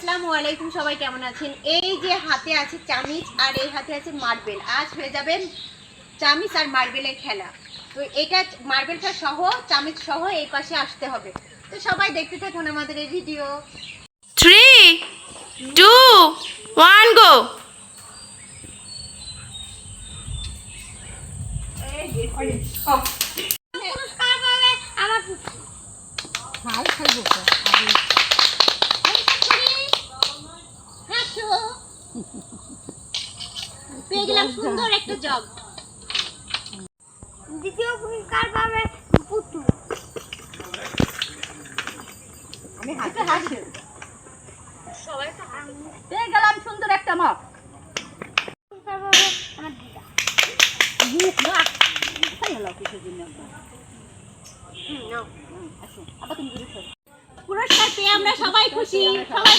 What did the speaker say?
আসসালামু আলাইকুম সবাই কেমন আছেন? এই যে হাতে আছে চামিচ আর এই হাতে আছে মার্বেল। আজ হয়ে যাবে চামিচ আর মার্বেলের খেলা। তো এটা মার্বেলটা সহ চামিচ সহ এই পাশে আসতে হবে। তো সবাই দেখতে থাকুন আমাদের এই video. Three, two, one, go. পুরস্কার পাবে আমার খাই খাইব তো হাসো পেয়ে গেলাম সুন্দর একটা জগ দ্বিতীয় পুরস্কার পাবে পুতু আমি হাতে হাসি। সবাই তো পেয়ে গেলাম সুন্দর একটা মগ পুরস্কার পাবে আমার দিদা। মুখ না। পেয়ে আমরা সবাই খুশি। সবাই